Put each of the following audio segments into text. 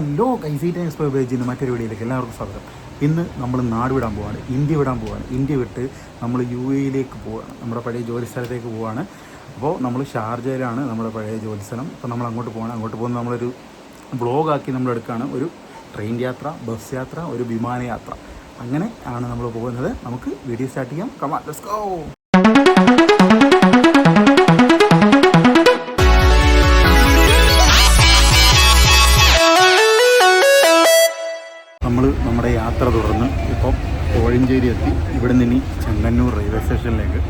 Hello Kaisy times പേജിന് മറ്റൊരു വീഡിയോയിലേക്ക് എല്ലാവർക്കും സ്വാഗതം. ഇന്ന് നമ്മൾ നാട് വിടാൻ പോവാണ് ഇന്ത്യ വിടാൻ പോവാണ്. ഇന്ത്യ വിട്ട് നമ്മൾ യു എയിലേക്ക് പോവാണ് നമ്മുടെ പഴയ ജോലി സ്ഥലത്തേക്ക് പോവാണ്. അപ്പോൾ നമ്മൾ ഷാർജയിലാണ് നമ്മുടെ പഴയ ജോലി സ്ഥലം. അപ്പോൾ നമ്മൾ അങ്ങോട്ട് പോകണം അങ്ങോട്ട് പോകുന്ന നമ്മളൊരു ബ്ലോഗാക്കി നമ്മൾ എടുക്കുകയാണ് ഒരു ട്രെയിൻ യാത്ര ബസ് യാത്ര ഒരു വിമാനയാത്ര. അങ്ങനെ ആണ് നമ്മൾ പോകുന്നത്. നമുക്ക് വീഡിയോ സ്റ്റാർട്ട് ചെയ്യാം. കമാ ലെറ്റ്സ് ഗോ യാത്ര തുടർന്ന് ഇപ്പം കോഴഞ്ചേരി എത്തി. ഇവിടെ നിന്ന് ഇനി ചെങ്ങന്നൂർ റെയിൽവേ സ്റ്റേഷനിലേക്ക്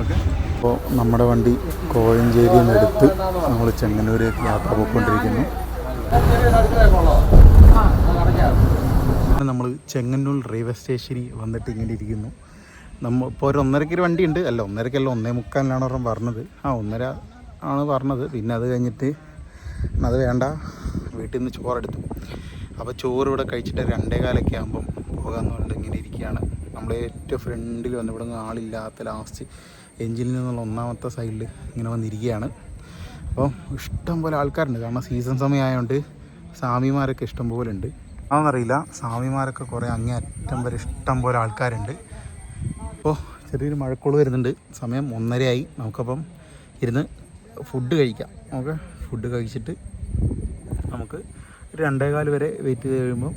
ഓക്കെ. അപ്പോൾ നമ്മുടെ വണ്ടി കോഴഞ്ചേരിയിൽ നിന്ന് എടുത്ത് നമ്മൾ ചെങ്ങന്നൂരേക്ക് യാത്ര പോയിക്കൊണ്ടിരിക്കുന്നു. നമ്മൾ ചെങ്ങന്നൂർ റെയിൽവേ സ്റ്റേഷനിൽ വന്നിട്ട് ഇങ്ങനെ ഇരിക്കുന്നു. നമ്മൾ ഇപ്പോൾ ഒരു ഒന്നരയ്ക്ക് വണ്ടി ഉണ്ട് അല്ല ഒന്നരക്കല്ല ഒന്നേ മുക്കാലിനാണ് ഒരെണ്ണം പറഞ്ഞത് ആ ഒന്നര ആണ് പറഞ്ഞത്. പിന്നെ അത് കഴിഞ്ഞിട്ട് അത് വേണ്ട വീട്ടിൽ നിന്ന് ചോറെടുത്തു അപ്പോൾ ചോറ് ഇവിടെ കഴിച്ചിട്ട് രണ്ടേ കാലൊക്കെ ആകുമ്പം പോകാമെന്ന് പറഞ്ഞിട്ട് ഇങ്ങനെ ഇരിക്കുകയാണ്. നമ്മൾ ഏറ്റവും ഫ്രണ്ടിൽ വന്ന് ഇവിടെ നിന്ന് ആളില്ലാത്ത ലാസ്റ്റ് എഞ്ചിനിൽ നിന്നുള്ള ഒന്നാമത്തെ സൈഡിൽ ഇങ്ങനെ വന്നിരിക്കുകയാണ്. അപ്പോൾ ഇഷ്ടം പോലെ ആൾക്കാരുണ്ട്. കാരണം സീസൺ സമയമായതുകൊണ്ട് സ്വാമിമാരൊക്കെ ഇഷ്ടം പോലെ ഉണ്ട്. അതൊന്നറിയില്ല സ്വാമിമാരൊക്കെ കുറേ അങ്ങേ അറ്റം വരെ ഇഷ്ടം പോലെ ആൾക്കാരുണ്ട്. അപ്പോൾ ചെറിയൊരു മഴക്കോൾ വരുന്നുണ്ട്. സമയം ഒന്നരയായി. നമുക്കപ്പം ഇരുന്ന് ഫുഡ് കഴിക്കാം. ഓക്കെ ഫുഡ് കഴിച്ചിട്ട് നമുക്ക് ഒരു രണ്ടേകാൽ വരെ വെയിറ്റ് ചെയ്ത് കഴിയുമ്പോൾ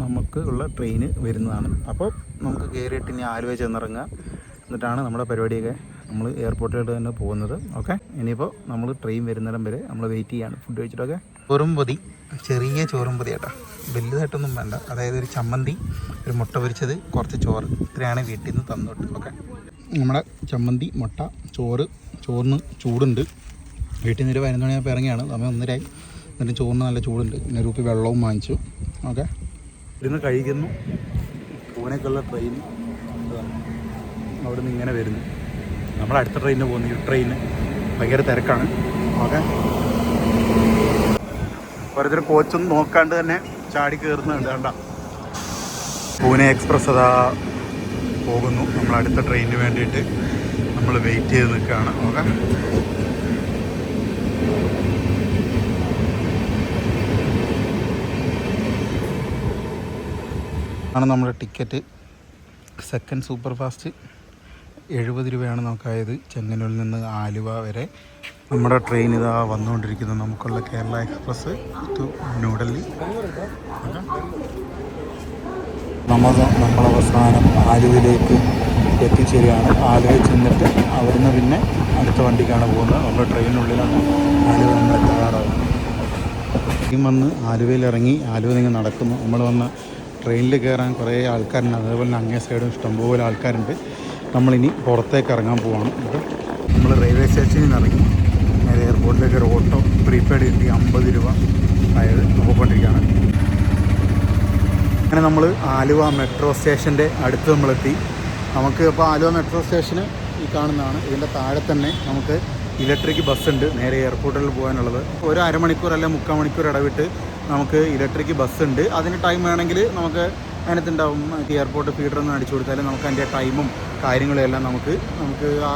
നമുക്ക് ഉള്ള ട്രെയിന് വരുന്നതാണ്. അപ്പോൾ നമുക്ക് കയറിയിട്ട് ഇനി ആലുവ ചെന്നിറങ്ങുക എന്നിട്ടാണ് നമ്മുടെ പരിപാടിയൊക്കെ നമ്മൾ എയർപോർട്ടിലോട്ട് തന്നെ പോകുന്നത്. ഓക്കെ ഇനിയിപ്പോൾ നമ്മൾ ട്രെയിൻ വരുന്നിടം വരെ നമ്മൾ വെയിറ്റ് ചെയ്യാണ്. ഫുഡ് കഴിച്ചിട്ടൊക്കെ. ചോറും പൊതി ചെറിയ ചോറും പൊതി കേട്ടോ വലുതായിട്ടൊന്നും വേണ്ട. അതായത് ഒരു ചമ്മന്തി ഒരു മുട്ട പൊരിച്ചത് കുറച്ച് ചോറ്. ഇത്രയാണ് വീട്ടിൽ നിന്ന് തന്നോട്ട്. ഓക്കെ നമ്മുടെ ചമ്മന്തി മുട്ട ചോറ്. ചോറിന് ചൂടുണ്ട്. വീട്ടിൽ നിന്ന് ഒരു പതിനൊന്ന് മണിയാകുമ്പോൾ ഇറങ്ങിയാണ്. സമയം ഒന്നരായി എന്നിട്ട് ചോറിന് നല്ല ചൂടുണ്ട്. പിന്നെ കുപ്പി വെള്ളവും വാങ്ങിച്ചു. ഓക്കെ? ഇരുന്ന് കഴിക്കുന്നു. പൂനെക്കുള്ള ട്രെയിൻ അവിടെ നിന്ന് ഇങ്ങനെ വരുന്നു. നമ്മൾ അടുത്ത ട്രെയിനിന് പോകുന്നു. ഈ ട്രെയിന് ഭയങ്കര തിരക്കാണ്. ഓക്കെ? ഓരോരുത്തർ കോച്ചൊന്നും നോക്കാണ്ട് തന്നെ ചാടി കയറുന്നുണ്ട് കണ്ട? പൂനെ എക്സ്പ്രസ് അതാ പോകുന്നു. നമ്മൾ അടുത്ത ട്രെയിനിന് വേണ്ടിയിട്ട് നമ്മൾ വെയിറ്റ് ചെയ്ത് നിൽക്കുകയാണ്. ഓക്കെ? ആണ് നമ്മുടെ ടിക്കറ്റ്. സെക്കൻഡ് സൂപ്പർ ഫാസ്റ്റ് എഴുപത് രൂപയാണ് നമുക്കായത്. ചെങ്ങന്നൂരിൽ നിന്ന് ആലുവ വരെ. നമ്മുടെ ട്രെയിൻ ഇതാ വന്നുകൊണ്ടിരിക്കുന്നത് നമുക്കുള്ള കേരള എക്സ്പ്രസ് ടു ന്യൂഡൽഹി. നമ്മൾ നമ്മൾ അവസാനം ആലുവയിലേക്ക് എത്തിച്ചേരുകയാണ്. ആലുവയിൽ ചെന്നിട്ട് അവിടുന്ന് പിന്നെ അടുത്ത വണ്ടിക്കാണ് പോകുന്നത്. നമ്മുടെ ട്രെയിനിനുള്ളിലാണ് ആലുവ നമ്മൾ എത്താറാകുന്നത് വന്ന് ആലുവയിൽ ഇറങ്ങി ആലുവ നിങ്ങൾ നടക്കുന്നു. നമ്മൾ വന്ന ട്രെയിനിൽ കയറാൻ കുറേ ആൾക്കാരുണ്ട്. അതേപോലെ തന്നെ അങ്ങേ സൈഡും ഇഷ്ടംപോലെ ആൾക്കാരുണ്ട്. നമ്മളിനി പുറത്തേക്ക് ഇറങ്ങാൻ പോവാണ് ഓക്കെ നമ്മൾ റെയിൽവേ സ്റ്റേഷനിൽ നിന്ന് ഇറങ്ങി. നേരെ എയർപോർട്ടിലേക്ക് ഒരു ഓട്ടോ പ്രീപെയ്ഡ് കിട്ടി അമ്പത് രൂപ. അയാൾ നോക്കിക്കൊണ്ടിരിക്കുകയാണ്. അങ്ങനെ നമ്മൾ ആലുവ മെട്രോ സ്റ്റേഷന്റെ അടുത്ത് നമ്മളെത്തി. നമുക്ക് ഇപ്പോൾ ആലുവ മെട്രോ സ്റ്റേഷന് ഈ കാണുന്നതാണ്. ഇതിന്റെ താഴെ തന്നെ നമുക്ക് ഇലക്ട്രിക് ബസ് ഉണ്ട്. നേരെ എയർപോർട്ടിൽ പോകാനുള്ളത്. ഒരു അരമണിക്കൂർ അല്ലെങ്കിൽ മുക്കാൽ മണിക്കൂർ ഇടവിട്ട് നമുക്ക് ഇലക്ട്രിക് ബസ് ഉണ്ട്. അതിന് ടൈം വേണമെങ്കിൽ നമുക്ക് അതിനകത്തുണ്ടാവും എയർപോർട്ട് ഫീഡർ ഒന്ന് അടിച്ചു കൊടുത്താൽ നമുക്ക് അതിന്റെ ടൈമും കാര്യങ്ങളും എല്ലാം നമുക്ക് നമുക്ക് ആ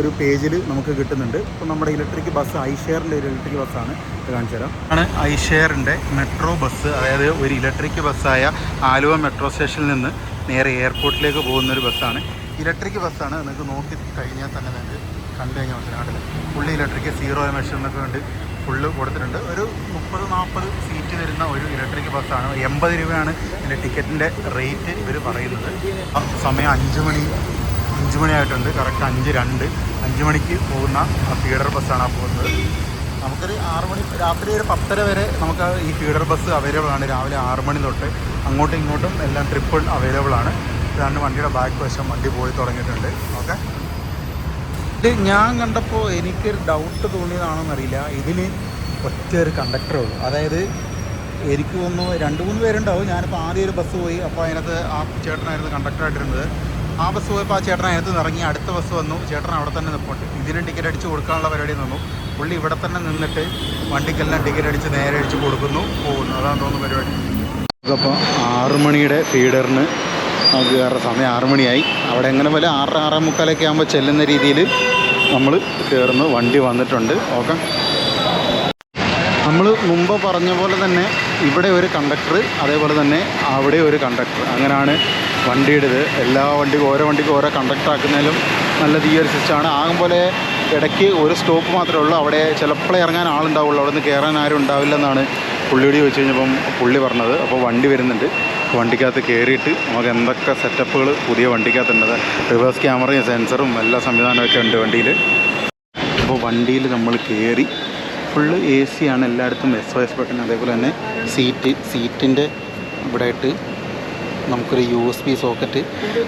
ഒരു പേജിൽ നമുക്ക് കിട്ടുന്നുണ്ട്. അപ്പോൾ നമ്മുടെ ഇലക്ട്രിക് ബസ് ഐഷെയറിന്റെ ഒരു ഇലക്ട്രിക് ബസ്സാണ് കാണിച്ചു തരാം. ആണ് ഐഷെയറിന്റെ മെട്രോ ബസ് അതായത് ഒരു ഇലക്ട്രിക് ബസ്സായ ആലുവ മെട്രോ സ്റ്റേഷനിൽ നിന്ന് നേരെ എയർപോർട്ടിലേക്ക് പോകുന്ന ഒരു ബസ്സാണ് ഇലക്ട്രിക് ബസ്സാണ് നിങ്ങൾക്ക് നോക്കി കഴിഞ്ഞാൽ തന്നെ നിങ്ങൾക്ക് കണ്ടു കഴിഞ്ഞാൽ മനസ്സിലാകട്ടില്ല ഫുള്ളി ഇലക്ട്രിക് സീറോ എമിഷൻ ഉണ്ട്. ഫുള്ള് കൊടുത്തിട്ടുണ്ട്. ഒരു മുപ്പത് നാൽപ്പത് സീറ്റ് വരുന്ന ഒരു ഇലക്ട്രിക് ബസ്സാണ് എൺപത് രൂപയാണ് ഇതിന്റെ ടിക്കറ്റിന്റെ റേറ്റ് ഇവർ പറയുന്നത്. സമയം അഞ്ച് മണി അഞ്ച് മണിയായിട്ടുണ്ട് കറക്റ്റ് അഞ്ച് രണ്ട്. അഞ്ച് മണിക്ക് പോകുന്ന ഫീഡർ ബസ്സാണ് പോകുന്നത്. നമുക്കൊരു ആറ് മണി രാത്രി ഒരു പത്തര വരെ നമുക്ക് ഈ ഫീഡർ ബസ് അവൈലബിൾ ആണ്. രാവിലെ ആറ് മണി തൊട്ട് അങ്ങോട്ടും ഇങ്ങോട്ടും എല്ലാം ട്രിപ്പിൾ അവൈലബിൾ ആണ്. ഇതാണ് വണ്ടിയുടെ ബാക്ക് വശം. വണ്ടി പോയി തുടങ്ങിയിട്ടുണ്ട്. ഓക്കെ ഇത് ഞാൻ കണ്ടപ്പോൾ എനിക്കൊരു ഡൗട്ട് തോന്നിയതാണെന്നറിയില്ല. ഇതിന് ഒറ്റ ഒരു കണ്ടക്ടറേ ഉള്ളൂ. അതായത് എനിക്ക് തോന്നുന്നു രണ്ട് മൂന്ന് പേരുണ്ടാവും. ഞാനിപ്പോൾ ആദ്യം ഒരു ബസ് പോയി. അപ്പോൾ അതിനകത്ത് ആ ചേട്ടനായിരുന്നു കണ്ടക്ടറായിട്ടിരുന്നത് ആ ബസ് പോയപ്പോൾ ആ ചേട്ടൻ അതിനകത്ത് ഇറങ്ങി അടുത്ത ബസ് വന്നു. ചേട്ടൻ അവിടെ തന്നെ നിൽപ്പുണ്ട് ഇതിന് ടിക്കറ്റ് അടിച്ച് കൊടുക്കാനുള്ള പരിപാടി നിന്നു. പുള്ളി ഇവിടെ തന്നെ നിന്നിട്ട് വണ്ടിക്കെല്ലാം ടിക്കറ്റ് അടിച്ച് നേരെ അടിച്ച് കൊടുക്കുന്നു. പോകുന്നു. അതാണ് തോന്നുന്നു പരിപാടി. അപ്പോൾ ആറു മണിയുടെ ഫീഡറിന് നമുക്ക് കയറുന്ന സമയം. ആറു മണിയായി. അവിടെ എങ്ങനെ പോലെ ആറ് ആറേ മുക്കാലൊക്കെ ആകുമ്പോൾ ചെല്ലുന്ന രീതിയിൽ നമ്മൾ കയറുന്നു വണ്ടി വന്നിട്ടുണ്ട്. ഓക്കെ. നമ്മൾ മുമ്പ് പറഞ്ഞ പോലെ തന്നെ ഇവിടെ ഒരു കണ്ടക്ടർ അതേപോലെ തന്നെ അവിടെ ഒരു കണ്ടക്ടർ അങ്ങനെയാണ് വണ്ടിയുടേത്. എല്ലാ വണ്ടിക്കും ഓരോ വണ്ടിക്കും ഓരോ കണ്ടക്ടർ ആക്കുന്നതിലും നല്ലത് ഈ ഒരു സിസ്റ്റമാണ്. ആകും പോലെ ഇടയ്ക്ക് ഒരു സ്റ്റോപ്പ് മാത്രമേ ഉള്ളൂ. അവിടെ ചിലപ്പോഴേ ഇറങ്ങാൻ ആളുണ്ടാവുള്ളൂ. അവിടെ നിന്ന് കയറാൻ ആരും ഉണ്ടാവില്ലെന്നാണ് പുള്ളിയോട് ചോദിച്ചു കഴിഞ്ഞപ്പം പുള്ളി പറഞ്ഞത്. അപ്പോൾ വണ്ടി വരുന്നുണ്ട്. വണ്ടിക്കകത്ത് കയറിയിട്ട് നമുക്ക് എന്തൊക്കെ സെറ്റപ്പുകൾ പുതിയ വണ്ടിക്കകത്തുണ്ട്. റിവേഴ്സ് ക്യാമറയും സെൻസറും എല്ലാ സംവിധാനമൊക്കെ ഉണ്ട് വണ്ടിയിൽ അപ്പോൾ വണ്ടിയിൽ നമ്മൾ കയറി ഫുള്ള് എ സി ആണ് എല്ലായിടത്തും എസ് ഒ എസ് ബട്ടൺ അതേപോലെ തന്നെ സീറ്റ് സീറ്റിന്റെ ഇവിടെ ആയിട്ട് നമുക്കൊരു യു എസ് ബി സോക്കറ്റ്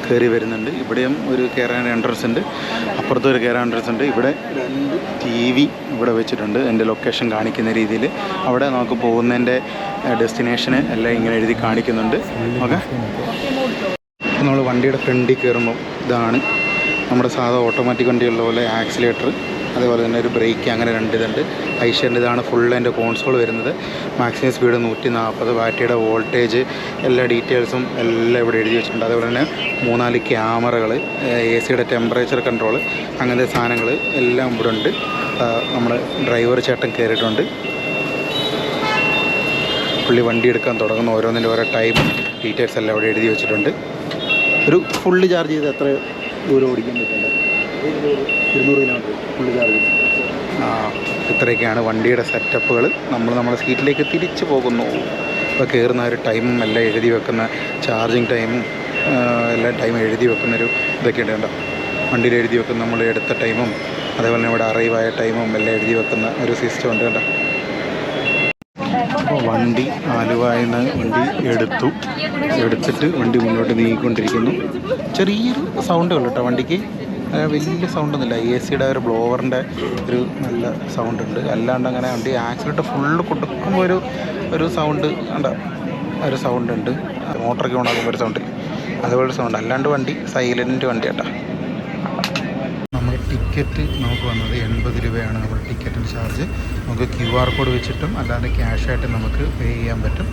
കയറി വരുന്നുണ്ട്. ഇവിടെയും ഒരു കയറാൻ എൻട്രൻസ് ഉണ്ട്. അപ്പുറത്തും ഒരു കയറാൻ എൻട്രൻസ് ഉണ്ട്. ഇവിടെ രണ്ട് ടി വി ഇവിടെ വെച്ചിട്ടുണ്ട്. എന്റെ ലൊക്കേഷൻ കാണിക്കുന്ന രീതിയിൽ. അവിടെ നമുക്ക് പോകുന്നതിന്റെ ഡെസ്റ്റിനേഷന് എല്ലാം ഇങ്ങനെ എഴുതി കാണിക്കുന്നുണ്ട്. ഓക്കെ? നമ്മൾ വണ്ടിയുടെ ഫ്രണ്ടിൽ കയറുമ്പോൾ ഇതാണ് നമ്മുടെ സാധാ ഓട്ടോമാറ്റിക് വണ്ടിയുള്ള പോലെ ആക്സിലേറ്റർ അതേപോലെ തന്നെ ഒരു ബ്രേക്ക് അങ്ങനെ രണ്ട് ഇതുണ്ട്. ഐഷ്യന്റെ ഇതാണ് ഫുൾ എന്റെ കോൺസോൾ വരുന്നത്. മാക്സിമം സ്പീഡ് നൂറ്റി നാൽപ്പത് ബാറ്ററിയുടെ വോൾട്ടേജ് എല്ലാ ഡീറ്റെയിൽസും എല്ലാം ഇവിടെ എഴുതി വെച്ചിട്ടുണ്ട്. അതേപോലെ തന്നെ മൂന്നാൽ ക്യാമറകൾ എ സിയുടെ ടെമ്പറേച്ചർ കൺട്രോൾ അങ്ങനത്തെ സാധനങ്ങൾ എല്ലാം ഇവിടെ ഉണ്ട്. നമ്മുടെ ഡ്രൈവർ ചേട്ടൻ കയറിയിട്ടുണ്ട് പുള്ളി വണ്ടി എടുക്കാൻ തുടങ്ങുന്ന ഓരോന്നിന്റെ ഓരോ ടൈം ഡീറ്റെയിൽസ് എല്ലാം ഇവിടെ എഴുതി വെച്ചിട്ടുണ്ട്. ഒരു ഫുള്ള് ചാർജ് ചെയ്ത് എത്ര ദൂരം ഓടിക്കാൻ പറ്റുന്നുണ്ട്? ഇരുന്നൂറ് കിലോമീറ്റർ ഫുള്ള് ചാർജ് ഇത്രയൊക്കെയാണ് വണ്ടിയുടെ സെറ്റപ്പുകൾ നമ്മൾ നമ്മുടെ സീറ്റിലേക്ക് തിരിച്ചു പോകുന്നു. ഇപ്പോൾ കയറുന്ന ഒരു ടൈമും എല്ലാം എഴുതി വെക്കുന്ന ചാർജിങ് ടൈമും എല്ലാ ടൈമും എഴുതി വെക്കുന്നൊരു ഇതൊക്കെ ഉണ്ട് വണ്ടിയിൽ എഴുതി വെക്കുന്ന നമ്മൾ എടുത്ത ടൈമും അതേപോലെ തന്നെ ഇവിടെ അറൈവായ ടൈമും എല്ലാം എഴുതി വെക്കുന്ന ഒരു സിസ്റ്റം ഉണ്ട് കേട്ടോ അപ്പോൾ വണ്ടി ആലുവായിൽ നിന്ന് വണ്ടി എടുത്തു. എടുത്തിട്ട് വണ്ടി മുന്നോട്ട് നീങ്ങിക്കൊണ്ടിരിക്കുന്നു. ചെറിയൊരു സൗണ്ട് ഉള്ളൂ കേട്ടോ വണ്ടിക്ക്. വലിയ സൗണ്ടൊന്നുമില്ല എ സിയുടെ ഒരു ബ്ലോവറിന്റെ ഒരു നല്ല സൗണ്ട് ഉണ്ട്. അല്ലാണ്ട് അങ്ങനെ വണ്ടി ആക്സിലിട്ട് ഫുള്ള് കൊടുക്കുമ്പോൾ ഒരു ഒരു സൗണ്ട് ഉണ്ട് ഒരു സൗണ്ട് ഉണ്ട്. മോട്ടറൊക്കെ ഉണ്ടാക്കുമ്പോൾ ഒരു സൗണ്ട് അതുപോലെ സൗണ്ട് അല്ലാണ്ട് വണ്ടി സൈലന്റ് വണ്ടി കേട്ടോ നമ്മുടെ ടിക്കറ്റ് നമുക്ക് വന്നത് എൺപത് രൂപയാണ്. നമ്മുടെ ടിക്കറ്റിന്റെ ചാർജ് നമുക്ക് ക്യു ആർ കോഡ് വെച്ചിട്ടും അല്ലാതെ ക്യാഷായിട്ട് നമുക്ക് പേ ചെയ്യാൻ പറ്റും.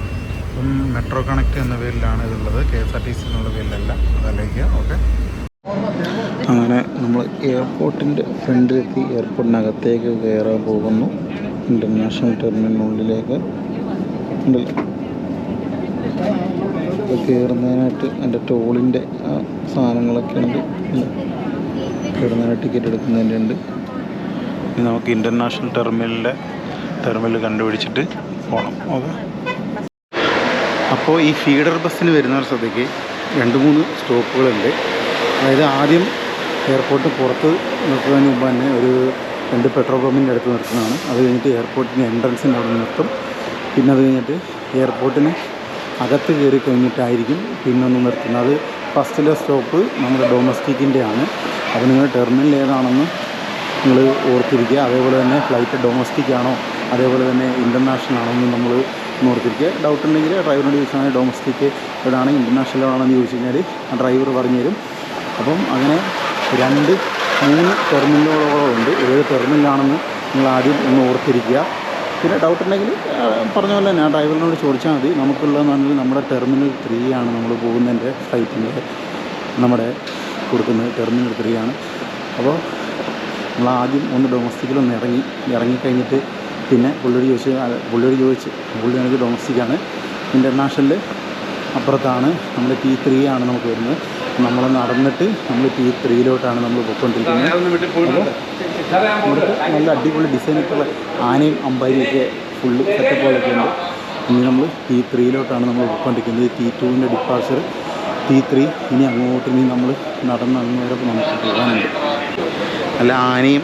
അപ്പം മെട്രോ കണക്ട് എന്ന പേരിലാണ് ഇതുള്ളത് K S R T C എന്നുള്ള പേരിലല്ല. അതല്ലേക്ക് ഓക്കെ അങ്ങനെ നമ്മൾ എയർപോർട്ടിന്റെ ഫ്രണ്ടിലെത്തി എയർപോർട്ടിനകത്തേക്ക് കയറാൻ പോകുന്നു. ഇന്റർനാഷണൽ ടെർമിനലിലേക്ക് കയറുന്നതിനായിട്ട് എന്റെ ടോളിന്റെ സാധനങ്ങളൊക്കെ ഉണ്ട്. കയറുന്നതിനായിട്ട് കയറുന്നതിന് ടിക്കറ്റ് എടുക്കുന്നതിന്റെ ഉണ്ട്. ഇനി നമുക്ക് ഇന്റർനാഷണൽ ടെർമിനലിന്റെ ടെർമിനൽ കണ്ടുപിടിച്ചിട്ട് പോകണം ഓക്കെ. അപ്പോൾ ഈ ഫീഡർ ബസ്സിന് വരുന്നവർ ശ്രദ്ധിക്ക് രണ്ട് മൂന്ന് സ്റ്റോപ്പുകളുണ്ട് അതായത് ആദ്യം എയർപോർട്ട് പുറത്ത് നിർത്തുന്നതിന് മുമ്പ് തന്നെ ഒരു രണ്ട് പെട്രോൾ പമ്പിന്റെ അടുത്ത് നിർത്തുന്നതാണ്. അത് കഴിഞ്ഞിട്ട് എയർപോർട്ടിന്റെ എൻട്രൻസിന്റെ അവിടെ നിർത്തും. പിന്നെ അത് കഴിഞ്ഞിട്ട് എയർപോർട്ടിന് അകത്ത് കയറി കഴിഞ്ഞിട്ടായിരിക്കും പിന്നെ ഒന്ന് നിർത്തുന്നത്. അത് ഫസ്റ്റിലെ സ്റ്റോപ്പ് നമ്മുടെ ഡൊമസ്റ്റിക്കിന്റെ ആണ് അത് നിങ്ങൾ ടെർമിനൽ ഏതാണെന്ന് നിങ്ങൾ ഓർത്തിരിക്കുക. അതേപോലെ തന്നെ ഫ്ലൈറ്റ് ഡൊമസ്റ്റിക് ആണോ അതേപോലെ തന്നെ ഇന്റർനാഷണൽ ആണോ എന്ന് നമ്മൾ ഓർത്തിരിക്കുക. ഡൗട്ട് ഉണ്ടെങ്കിൽ ഡ്രൈവറിനോട് ചോദിച്ചാൽ ഡൊമസ്റ്റിക് എവിടെയാണ് ഇന്റർനാഷണൽ ആണോ എന്ന് ചോദിച്ചു കഴിഞ്ഞാൽ ആ ഡ്രൈവർ പറഞ്ഞു തരും അപ്പം അങ്ങനെ രണ്ട് മൂന്ന് ടെർമിനലുകളോളം ഉണ്ട്. ഏത് ടെർമിനലാണെന്ന് നിങ്ങൾ ആദ്യം ഒന്ന് ഓർത്തിരിക്കുക. പിന്നെ ഡൗട്ട് ഉണ്ടെങ്കിൽ പറഞ്ഞ പോലെ തന്നെ ആ ഡ്രൈവറിനോട് ചോദിച്ചാൽ മതി. നമുക്കുള്ളതെന്ന് പറഞ്ഞാൽ നമ്മുടെ ടെർമിനൽ ത്രീ ആണ് നമ്മൾ പോകുന്നതിന്റെ ഫ്ലൈറ്റിന്റെ നമ്മുടെ കൊടുക്കുന്നത് ടെർമിനൽ ത്രീ ആണ്. അപ്പോൾ നമ്മൾ ആദ്യം ഒന്ന് ഡൊമസ്റ്റിക്കിലൊന്ന് ഇറങ്ങി ഇറങ്ങിക്കഴിഞ്ഞിട്ട് പിന്നെ പുള്ളിയോട് ചോദിച്ച് പുള്ളിയോട് ചോദിച്ച് പുള്ളി എനിക്ക് ഡൊമസ്റ്റിക്കാണ് ഇന്റർനാഷണൽ അപ്പുറത്താണ്. നമ്മുടെ ടി ത്രീ ആണ് നമുക്ക് വരുന്നത്. നമ്മൾ നടന്നിട്ട് നമ്മൾ ഈ ത്രീയിലോട്ടാണ് നമ്മൾ പോയിക്കൊണ്ടിരിക്കുന്നത്. ഇവിടുത്തെ നല്ല അടിപൊളി ഡിസൈനൊക്കെയുള്ള ആനയും അമ്പാരിയൊക്കെ ഫുള്ള് സെറ്റപ്പുകളൊക്കെ ഉണ്ട്. ഇനി നമ്മൾ ടി ത്രീയിലോട്ടാണ് നമ്മൾ പോയിക്കൊണ്ടിരിക്കുന്നത്. ടി ടുവിന്റെ ഡിപ്പാർച്ചർ ടി ത്രീ ഇനി അങ്ങോട്ട് ഇനി നമ്മൾ നടന്ന് അങ്ങ് വരെ നമുക്ക് പോകാനുണ്ട്. നല്ല ആനയും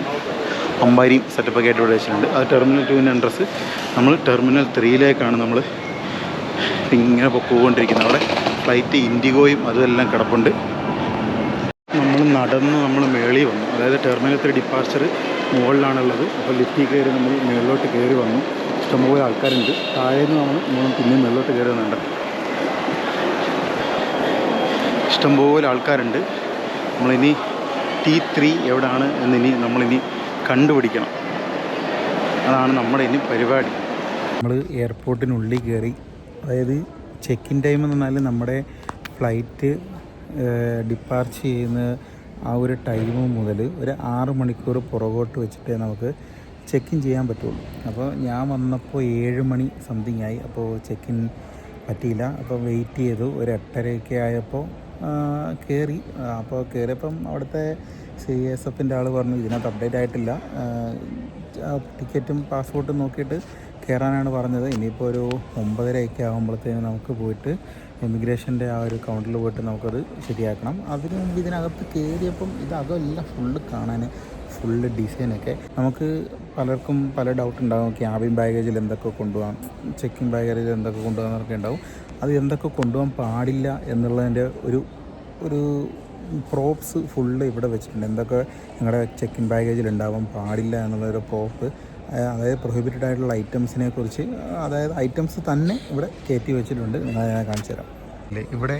അമ്പാരിയും സെറ്റപ്പൊക്കെ ആയിട്ട് ഇവിടെ വെച്ചിട്ടുണ്ട്. അത് ടെർമിനൽ ടുവിന്റെ അഡ്രസ്സ് നമ്മൾ ടെർമിനൽ ത്രീയിലേക്കാണ് നമ്മൾ ഇങ്ങനെ പൊക്കോണ്ടിരിക്കുന്നത് അവിടെ ഫ്ലൈറ്റ് ഇൻഡിഗോയും അതുമെല്ലാം കിടപ്പുണ്ട്. നമ്മൾ നടന്ന് നമ്മൾ മേളിൽ വന്നു. അതായത് ടെർമിനൽ ഡിപ്പാർച്ചർ മുകളിലാണുള്ളത്. അപ്പോൾ ലിഫ്റ്റിൽ കയറി നമ്മൾ മേളിലോട്ട് കയറി വന്നു. ഇഷ്ടംപോലെ ആൾക്കാരുണ്ട്. താഴെ നിന്ന് നമ്മൾ നമ്മൾ പിന്നെ മേളിലോട്ട് കയറി വന്നുണ്ട് ഇഷ്ടംപോലെ ആൾക്കാരുണ്ട്. നമ്മളിനി ടി ത്രീ എവിടെയാണ് എന്നിനി നമ്മളിനി കണ്ടുപിടിക്കണം. അതാണ് നമ്മുടെ ഇനി പരിപാടി. നമ്മൾ എയർപോർട്ടിനുള്ളിൽ കയറി. അതായത് ചെക്ക് ഇൻ ടൈം എന്ന് പറഞ്ഞാൽ നമ്മുടെ ഫ്ലൈറ്റ് ഡിപ്പാർച്ച് ചെയ്യുന്ന ആ ഒരു ടൈം മുതൽ ഒരു ആറ് മണിക്കൂർ പുറകോട്ട് വെച്ചിട്ടേ നമുക്ക് ചെക്ക് ഇൻ ചെയ്യാൻ പറ്റുള്ളൂ. അപ്പോൾ ഞാൻ വന്നപ്പോൾ ഏഴ് മണി സംതിങ് ആയി. അപ്പോൾ ചെക്ക് ഇൻ പറ്റിയില്ല. അപ്പോൾ വെയിറ്റ് ചെയ്തു. ഒരു എട്ടരയൊക്കെ ആയപ്പോൾ കയറി അപ്പോൾ കയറിയപ്പം അവിടുത്തെ സി എസ് എഫിന്റെ ആൾ പറഞ്ഞു ഇതിനകത്ത് അപ്ഡേറ്റ് ആയിട്ടില്ല. ടിക്കറ്റും പാസ്പോർട്ടും നോക്കിയിട്ട് കയറാനാണ് പറഞ്ഞത്. ഇനിയിപ്പോൾ ഒരു ഒമ്പതരയൊക്കെ ആകുമ്പോഴത്തേനും നമുക്ക് പോയിട്ട് ഇമിഗ്രേഷന്റെ ആ ഒരു കൗണ്ടറിൽ പോയിട്ട് നമുക്കത് ശരിയാക്കണം. അതിനു മുമ്പ് ഇതിനകത്ത് കയറിയപ്പം ഇത് അകമെല്ലാം ഫുള്ള് കാണാൻ ഫുള്ള് ഡിസൈനൊക്കെ നമുക്ക് പലർക്കും പല ഡൗട്ട് ഉണ്ടാകും ക്യാബിൻ ബാഗേജിൽ എന്തൊക്കെ കൊണ്ടുപോകാം? ചെക്കിങ് ബാഗേജിൽ എന്തൊക്കെ കൊണ്ടുപോകാന്നൊക്കെ ഉണ്ടാവും. അത് എന്തൊക്കെ കൊണ്ടുപോകാൻ പാടില്ല എന്നുള്ളതിന്റെ ഒരു ഒരു പ്രോപ്സ് ഫുള്ള് ഇവിടെ വെച്ചിട്ടുണ്ട്. എന്തൊക്കെ നിങ്ങളുടെ ചെക്കിൻ ബാഗേജിൽ ഉണ്ടാവാൻ പാടില്ല എന്നുള്ളൊരു പ്രോപ്പ് അതായത് പ്രൊഹിബിറ്റഡ് ആയിട്ടുള്ള ഐറ്റംസിനെ കുറിച്ച് അതായത് ഐറ്റംസ് തന്നെ ഇവിടെ കയറ്റി വെച്ചിട്ടുണ്ട്. നിങ്ങളെ ഞാൻ കാണിച്ചു തരാം. ഇവിടെ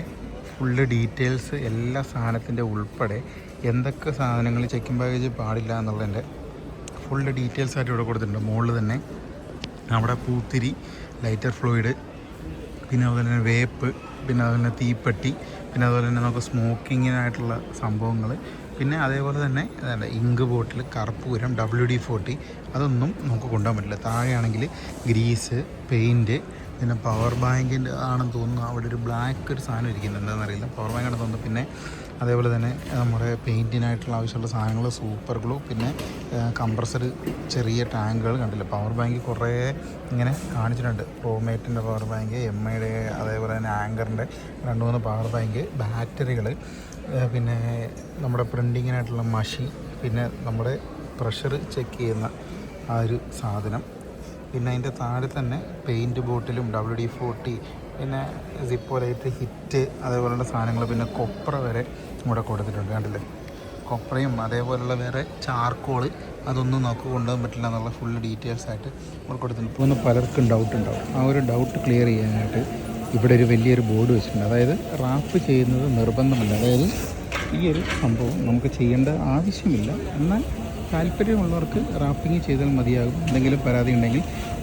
ഫുള്ള് ഡീറ്റെയിൽസ് എല്ലാ സാധനത്തിന്റെ ഉൾപ്പെടെ എന്തൊക്കെ സാധനങ്ങൾ ചെക്കിംഗ് ബാഗേജ് പാടില്ല എന്നുള്ളതിന്റെ ഫുള്ള് ഡീറ്റെയിൽസ് ആയിട്ട് ഇവിടെ കൊടുത്തിട്ടുണ്ട്. മുകളിൽ തന്നെ നമ്മുടെ പൂത്തിരി ലൈറ്റർ ഫ്ലൂയിഡ് പിന്നെ അതുപോലെ തന്നെ വേപ്പ് പിന്നെ അതുപോലെ തന്നെ തീപ്പെട്ടി പിന്നെ അതുപോലെ തന്നെ നമുക്ക് സ്മോക്കിങ്ങിനായിട്ടുള്ള സംഭവങ്ങൾ പിന്നെ അതേപോലെ തന്നെ ഇങ്ക് ബോട്ടിൽ കർപ്പൂരം ഡബ്ല്യു ഡി ഫോർട്ടി അതൊന്നും നമുക്ക് കൊണ്ടുപോകാൻ പറ്റില്ല. താഴെയാണെങ്കിൽ ഗ്രീസ് പെയിന്റ് പിന്നെ പവർ ബാങ്കിന്റെ ആണെന്ന് തോന്നുന്നു. അവിടെ ഒരു ബ്ലാക്ക് ഒരു സാധനം ഇരിക്കുന്നത് എന്താണെന്നറിയില്ല പവർ ബാങ്ക് ആണെന്ന് തോന്നുന്നു. പിന്നെ അതേപോലെ തന്നെ നമ്മുടെ പെയിന്റിനായിട്ടുള്ള ആവശ്യമുള്ള സാധനങ്ങൾ സൂപ്പർ ഗ്ലൂ പിന്നെ കംപ്രസർ ചെറിയ ടാങ്കുകൾ കണ്ടില്ല? പവർ ബാങ്ക് കുറേ ഇങ്ങനെ കാണിച്ചിട്ടുണ്ട്. പ്രോമേറ്റിന്റെ പവർ ബാങ്ക് എം ഐയുടെ അതേപോലെ തന്നെ ആങ്കറിന്റെ രണ്ട് മൂന്ന് പവർ ബാങ്ക് ബാറ്ററികൾ പിന്നെ നമ്മുടെ പ്രിന്റിങ്ങിനായിട്ടുള്ള മഷി പിന്നെ നമ്മുടെ പ്രഷർ ചെക്ക് ചെയ്യുന്ന ആ ഒരു സാധനം. പിന്നെ അതിന്റെ താഴെ തന്നെ പെയിന്റ് ബോട്ടിലും ഡബ്ല്യു ഡി ഫോർട്ടി പിന്നെ സിപ്പോലൈറ്റ് ഹിറ്റ് അതേപോലെയുള്ള സാധനങ്ങൾ പിന്നെ കൊപ്ര വരെ ഇവിടെ കൊടുത്തിട്ടുണ്ട്. കണ്ടില്ലേ? കൊപ്രയും അതേപോലെയുള്ള വേറെ ചാർക്കോൾ അതൊന്നും നമുക്ക് കൊണ്ടുപോകാൻ പറ്റില്ല എന്നുള്ള ഫുൾ ഡീറ്റെയിൽസ് ആയിട്ട് ഇവിടെ കൊടുത്തിട്ടുണ്ട്. ഇപ്പോൾ പലർക്കും ഡൗട്ട് ഉണ്ടാവും. ആ ഒരു ഡൗട്ട് ക്ലിയർ ചെയ്യാനായിട്ട് ഇവിടെ ഒരു വലിയൊരു ബോർഡ് വെച്ചിട്ടുണ്ട്. അതായത് റാപ്പ് ചെയ്യുന്നത് നിർബന്ധമല്ല. അതായത് ഈ ഒരു സംഭവം നമുക്ക് ചെയ്യേണ്ട ആവശ്യമില്ല. എന്നാൽ താല്പര്യമുള്ളവർക്ക് റാപ്പിംഗ് ചെയ്താൽ മതിയാകും. എന്തെങ്കിലും പരാതി ഉണ്ടെങ്കിൽ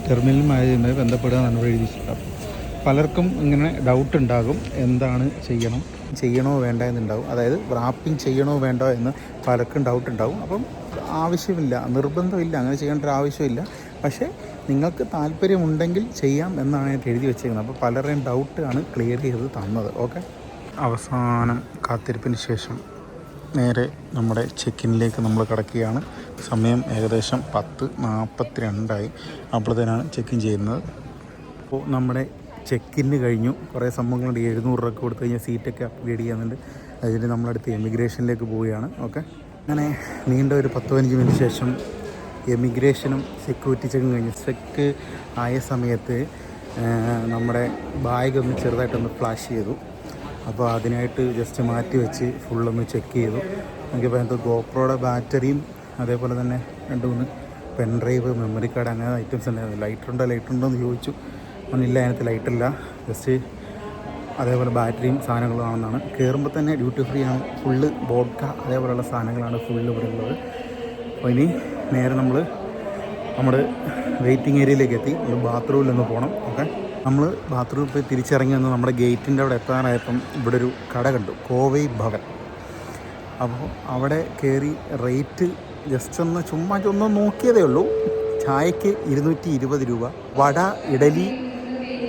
ടെർമിനലുമായി ബന്ധപ്പെടുക എന്നാണ് ഇവിടെ എഴുതിയിട്ടുണ്ടാകും പലർക്കും ഇങ്ങനെ ഡൗട്ട് ഉണ്ടാകും. എന്താണ് ചെയ്യണം? ചെയ്യണോ വേണ്ട എന്നുണ്ടാവും അതായത് റാപ്പിംഗ് ചെയ്യണോ വേണ്ടോ എന്ന് പലർക്കും ഡൗട്ട് ഉണ്ടാകും. അപ്പം ആവശ്യമില്ല. നിർബന്ധമില്ല. അങ്ങനെ ചെയ്യേണ്ട ഒരു ആവശ്യമില്ല. പക്ഷേ നിങ്ങൾക്ക് താല്പര്യമുണ്ടെങ്കിൽ ചെയ്യാം എന്നാണ് ഞാൻ എഴുതി വെച്ചേക്കുന്നത്. അപ്പോൾ പലരുടെയും ഡൗട്ടാണ് ക്ലിയർ ചെയ്ത് തന്നത്. ഓക്കെ അവസാനം കാത്തിരിപ്പിന് ശേഷം നേരെ നമ്മുടെ ചെക്കിനിലേക്ക് നമ്മൾ കിടക്കുകയാണ്. സമയം ഏകദേശം പത്ത് നാൽപ്പത്തി രണ്ടായി അപ്പോഴത്തേനാണ് ചെക്കിൻ ചെയ്യുന്നത്. അപ്പോൾ നമ്മുടെ ചെക്കിന് കഴിഞ്ഞു. കുറേ സംഭവങ്ങളുണ്ട്. എഴുന്നൂറ് രൂപ കൊടുത്തു കഴിഞ്ഞാൽ സീറ്റൊക്കെ അപ്ഗ്രേഡ് ചെയ്യാനുണ്ട് അതിന് നമ്മളടുത്ത് എമിഗ്രേഷനിലേക്ക് പോവുകയാണ്. ഓക്കെ അങ്ങനെ നീണ്ട ഒരു പത്ത് പതിനഞ്ച് മിനിറ്റ് ശേഷം എമിഗ്രേഷനും സെക്യൂരിറ്റി ചെക്കും കഴിഞ്ഞ് സെക്ക് ആയ സമയത്ത് നമ്മുടെ ബാഗ് ഒന്ന് ചെറുതായിട്ടൊന്ന് ഫ്ലാഷ് ചെയ്തു. അപ്പോൾ അതിനായിട്ട് ജസ്റ്റ് മാറ്റി വെച്ച് ഫുള്ളൊന്ന് ചെക്ക് ചെയ്തു. നമുക്കിപ്പോൾ അതിനകത്ത് ഗോപ്രോയുടെ ബാറ്ററിയും അതേപോലെ തന്നെ രണ്ട് മൂന്ന് പെൻ ഡ്രൈവ് മെമ്മറി കാർഡ് അങ്ങനെ ഐറ്റംസ് ഉണ്ടായിരുന്നു ലൈറ്റർ ഉണ്ടോ ലൈറ്റർ ഉണ്ടോ എന്ന് ചോദിച്ചു. ഒന്നില്ല അതിനകത്ത് ലൈറ്റില്ല ജസ്റ്റ് അതേപോലെ ബാറ്ററിയും സാധനങ്ങളും ആണെന്നാണ്. കയറുമ്പോൾ തന്നെ ഡ്യൂട്ടി ഫ്രീ ആണ്. ഫുള്ള് ബോഡ്ക അതേപോലെയുള്ള സാധനങ്ങളാണ് ഫുള്ള് ഇവിടെ ഉള്ളത്. അപ്പോൾ ഇനി നേരെ നമ്മൾ നമ്മുടെ വെയിറ്റിംഗ് ഏരിയയിലേക്ക് എത്തി. ഒരു ബാത്റൂമിൽ നിന്ന് പോകണം ഓക്കെ? നമ്മൾ ബാത്റൂമിൽ പോയി തിരിച്ചിറങ്ങി വന്ന് നമ്മുടെ ഗേറ്റിന്റെ അവിടെ എത്താനായപ്പം ഇവിടെ ഒരു കട കണ്ടു. കോവൈ ഭവൻ. അപ്പോൾ അവിടെ കയറി റേറ്റ് ജസ്റ്റ് ഒന്ന് ചുമ്മാ ഒന്ന് നോക്കിയതേ ഉള്ളൂ. ചായക്ക് ഇരുന്നൂറ്റി ഇരുപത് രൂപ വട ഇഡലി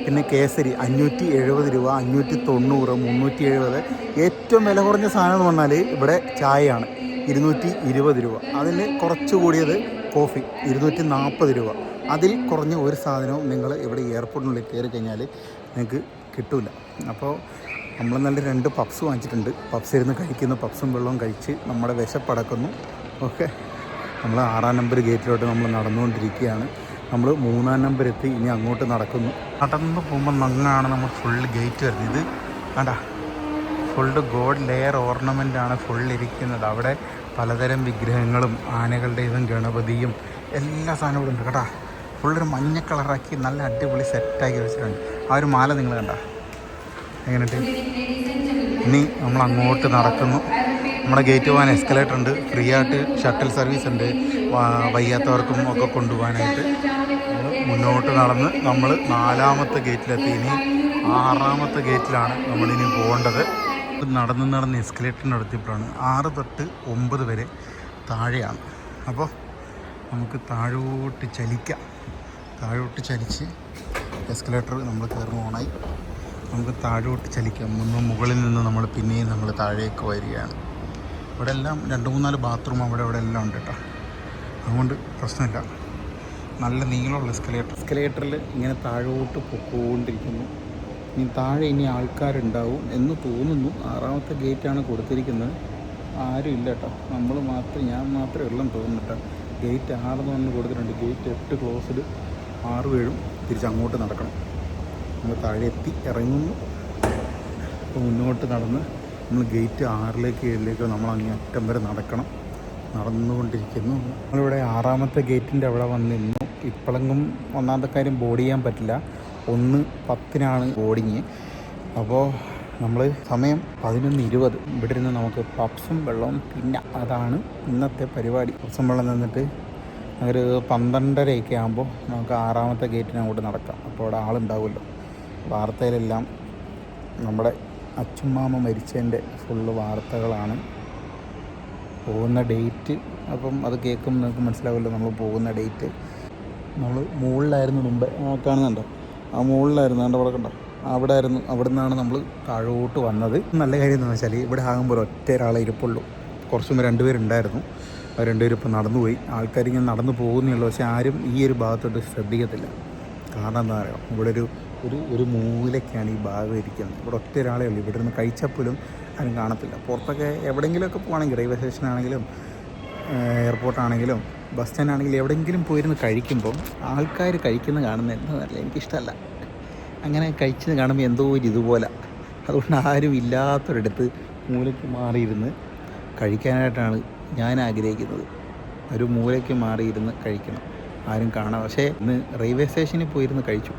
പിന്നെ കേസരി അഞ്ഞൂറ്റി എഴുപത് രൂപ അഞ്ഞൂറ്റി തൊണ്ണൂറ് മുന്നൂറ്റി എഴുപത് ഏറ്റവും വില കുറഞ്ഞ സാധനം എന്ന് പറഞ്ഞാൽ ഇവിടെ ചായയാണ്. ഇരുന്നൂറ്റി ഇരുപത് രൂപ. അതിൽ കുറച്ച് കൂടിയത് കോഫി ഇരുന്നൂറ്റി നാൽപ്പത് രൂപ. അതിൽ കുറഞ്ഞ ഒരു സാധനവും നിങ്ങൾ ഇവിടെ എയർപോർട്ടിനുള്ളിൽ കയറി കഴിഞ്ഞാൽ നിങ്ങൾക്ക് കിട്ടില്ല അപ്പോൾ നമ്മൾ നല്ല രണ്ട് പപ്സ് വാങ്ങിച്ചിട്ടുണ്ട്. പപ്സ് ഇരുന്ന് കഴിക്കുന്നു പപ്സും വെള്ളവും കഴിച്ച് നമ്മുടെ വിശപ്പടക്കുന്നു. ഓക്കെ. നമ്മൾ ആറാം നമ്പർ ഗേറ്റിലോട്ട് നമ്മൾ നടന്നുകൊണ്ടിരിക്കുകയാണ്. നമ്മൾ മൂന്നാം നമ്പർ എത്തി ഇനി അങ്ങോട്ട് നടക്കുന്നു. നടന്ന് പോകുമ്പോൾ നങ്ങാണ് നമ്മൾ ഫുൾ ഗേറ്റ് വരുന്നത്. ഇത് വേണ്ട ഫുള്ള് ഗോൾഡ് ലെയർ ഓർണമെന്റ് ആണ് ഫുൾ ഇരിക്കുന്നത്. അവിടെ പലതരം വിഗ്രഹങ്ങളും ആനകളുടെ ഇതും ഗണപതിയും എല്ലാ സാധനവും ഉണ്ട് കേട്ടാ. ഫുള്ളൊരു മഞ്ഞ കളറാക്കി നല്ല അടിപൊളി സെറ്റാക്കി വെച്ചിട്ടുണ്ട്. ആ ഒരു മാല നിങ്ങൾ കണ്ട? എങ്ങനെയുണ്ട്? ഇനി നമ്മൾ അങ്ങോട്ട് നടക്കുന്നു. നമ്മുടെ ഗേറ്റ് പോകാൻ എസ്കലേറ്റർ ഉണ്ട്. ഫ്രീ ആയിട്ട് ഷട്ടിൽ സർവീസ് ഉണ്ട്. വയ്യാത്തവർക്കും ഒക്കെ കൊണ്ടുപോകാനായിട്ട്. മുന്നോട്ട് നടന്ന് നമ്മൾ നാലാമത്തെ ഗേറ്റിലെത്തി ഇനി ആറാമത്തെ ഗേറ്റിലാണ് നമ്മളിനി പോകേണ്ടത്. നടന്ന് നടന്ന് എസ്കലേറ്റർ നടത്തിയപ്പോഴാണ് ആറ് തൊട്ട് ഒമ്പത് വരെ താഴെയാണ്. അപ്പോൾ നമുക്ക് താഴോട്ട് ചലിക്കാം. താഴോട്ട് ചലിച്ച് എസ്കലേറ്റർ നമ്മൾ കയറുന്ന ഓണായി നമുക്ക് താഴോട്ട് ചലിക്കാം. മുന്ന് മുകളിൽ നിന്ന് നമ്മൾ പിന്നെയും നമ്മൾ താഴേക്ക് വരികയാണ്. ഇവിടെ എല്ലാം രണ്ട് മൂന്നാൽ ബാത്റൂം അവിടെ ഇവിടെ എല്ലാം ഉണ്ട് കേട്ടോ. അതുകൊണ്ട് പ്രശ്നമില്ല. നല്ല നീളമുള്ള എസ്കലേറ്റർ എസ്കലേറ്ററിൽ ഇങ്ങനെ താഴോട്ട് പൊക്കോണ്ടിരിക്കുന്നു. ഇനി താഴെ ഇനി ആൾക്കാരുണ്ടാവും എന്ന് തോന്നുന്നു. ആറാമത്തെ ഗേറ്റാണ് കൊടുത്തിരിക്കുന്നത്. ആരും ഇല്ല കേട്ടോ. നമ്മൾ മാത്രം ഞാൻ മാത്രമേ ഉള്ളെന്ന് തോന്നുന്നു കേട്ടോ. ഗേറ്റ് ആറെന്ന് പറഞ്ഞ് കൊടുത്തിട്ടുണ്ട്. ഗേറ്റ് എട്ട് ക്ലോസ്ഡ്. ആറ് ഏഴും തിരിച്ച് അങ്ങോട്ട് നടക്കണം. നമ്മൾ താഴെ എത്തി ഇറങ്ങുന്നു. അപ്പോൾ മുന്നോട്ട് നടന്ന് നമ്മൾ ഗേറ്റ് ആറിലേക്ക് ഏഴിലേക്ക് നമ്മൾ അങ്ങേ അറ്റം വരെ നടക്കണം. നടന്നുകൊണ്ടിരിക്കുന്നു. നമ്മളിവിടെ ആറാമത്തെ ഗേറ്റിന്റെ അവിടെ വന്ന് നിന്നു. ഇപ്പോഴെങ്കും ഒന്നാമത്തെ കാര്യം ബോർഡ് ചെയ്യാൻ പറ്റില്ല. ഒന്ന് പത്തിനാണ് ബോർഡിങ് അപ്പോൾ നമ്മൾ സമയം പതിനൊന്ന് ഇരുപത്. ഇവിടെ ഇരുന്ന് നമുക്ക് പപ്സും വെള്ളവും പിന്നെ അതാണ് ഇന്നത്തെ പരിപാടി. പപ്സും വെള്ളം നിന്നിട്ട് ഒരു പന്ത്രണ്ടരയൊക്കെ ആകുമ്പോൾ നമുക്ക് ആറാമത്തെ ഗേറ്റിന് അങ്ങോട്ട് നടക്കാം. അപ്പോൾ അവിടെ ആളുണ്ടാവുമല്ലോ. വാർത്തയിലെല്ലാം നമ്മുടെ അച്ഛമ്മാമ മരിച്ചതിന്റെ ഫുള്ള് വാർത്തകളാണ്. പോകുന്ന ഡേറ്റ് അപ്പം അത് കേൾക്കുമ്പോൾ നിങ്ങൾക്ക് മനസ്സിലാവില്ല നമ്മൾ പോകുന്ന ഡേറ്റ് നമ്മൾ മുകളിലായിരുന്നു മുമ്പേ. കാണുന്നുണ്ടോ? ആ മുകളിലായിരുന്നു കണ്ടോ അവിടെ കണ്ടോ? അവിടെ ആയിരുന്നു അവിടെ നിന്നാണ് നമ്മൾ താഴോട്ട് വന്നത്. നല്ല കാര്യം എന്താണെന്ന് വെച്ചാൽ ഇവിടെ ആകുമ്പോൾ ഒറ്റ ഒരാളെ ഇരിപ്പുള്ളൂ. കുറച്ച് മുമ്പ് രണ്ടുപേരുണ്ടായിരുന്നു. അവർ രണ്ടുപേരും ഇപ്പം നടന്നു പോയി ആൾക്കാരിങ്ങനെ നടന്നു പോകുന്നുള്ളൂ പക്ഷേ ആരും ഈ ഒരു ഭാഗത്തോട്ട് ശ്രദ്ധിക്കത്തില്ല. കാരണം എന്താ പറയുക ഇവിടെ ഒരു ഒരു ഒരു മൂലയ്ക്കാണ് ഈ ഭാഗം ഇരിക്കുന്നത്. ഇവിടെ ഒറ്റ ഒരാളേ ഉള്ളൂ. ഇവിടെ നിന്ന് കഴിച്ചപ്പോലും ആരും കാണത്തില്ല. പുറത്തൊക്കെ എവിടെയെങ്കിലുമൊക്കെ പോകുകയാണെങ്കിൽ റെയിൽവേ സ്റ്റേഷനാണെങ്കിലും എയർപോർട്ടാണെങ്കിലും ബസ് സ്റ്റാൻഡ് ആണെങ്കിൽ എവിടെയെങ്കിലും പോയിരുന്ന് കഴിക്കുമ്പം ആൾക്കാർ കഴിക്കുന്നത് കാണുന്നത് എന്താണെന്നല്ല എനിക്കിഷ്ടമല്ല. അങ്ങനെ കഴിച്ചത് കാണുമ്പോൾ എന്തോ ഒരു ഇതുപോലെ. അതുകൊണ്ട് ആരും ഇല്ലാത്തൊരിടത്ത് മൂലയ്ക്ക് മാറിയിരുന്ന് കഴിക്കാനായിട്ടാണ് ഞാൻ ആഗ്രഹിക്കുന്നത് ഒരു മൂലയ്ക്ക് മാറിയിരുന്ന് കഴിക്കണം. ആരും കാണാം പക്ഷേ ഇന്ന് റെയിൽവേ സ്റ്റേഷനിൽ പോയിരുന്ന് കഴിച്ചു.